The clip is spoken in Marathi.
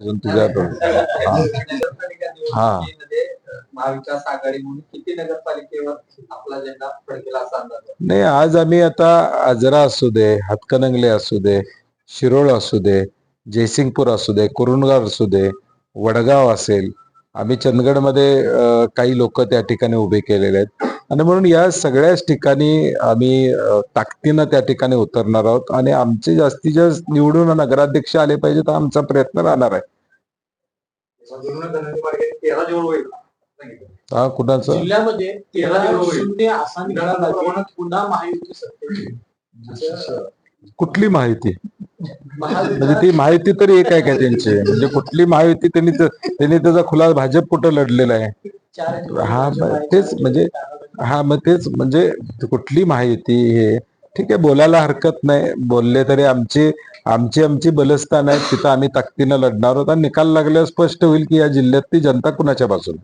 अजून तुझ्या हा. महाविकास आघाडी म्हणून किती नगरपालिकेवर आपला झेंडा फडकेला असा अंदाज नाही आज आम्ही आता आजरा असू दे हातकणंगले असू दे शिरोळ असू दे जयसिंगपूर असू दे कुरुणगाव असू दे वडगाव असेल. आम्ही चंदगडमध्ये काही लोक त्या ठिकाणी उभे केलेले आहेत. आणि म्हणून या सगळ्याच ठिकाणी आम्ही ताकदीनं त्या ठिकाणी उतरणार आहोत आणि आमचे जास्तीत जास्त निवडून नगराध्यक्ष आले पाहिजे तर आमचा प्रयत्न राहणार आहे. हा कुणाचं? कुठली माहिती? म्हणजे ती माहिती तरी एक आहे का त्यांची? म्हणजे कुठली माहिती त्यांनी त्यांनी त्याचा खुला भाजप कुठं लढलेला आहे. हा, तेच म्हणजे- हा मग तेच म्हणजे कुठली माहिती हे? ठीक आहे बोलायला हरकत नाही. बोलले तरी आमची आमची आमची बलस्थान आहे. तिथं आम्ही ताकदीनं लढणार आहोत. आणि निकाल लागल्यावर स्पष्ट होईल की या जिल्ह्यात ती जनता कुणाच्या बाजूने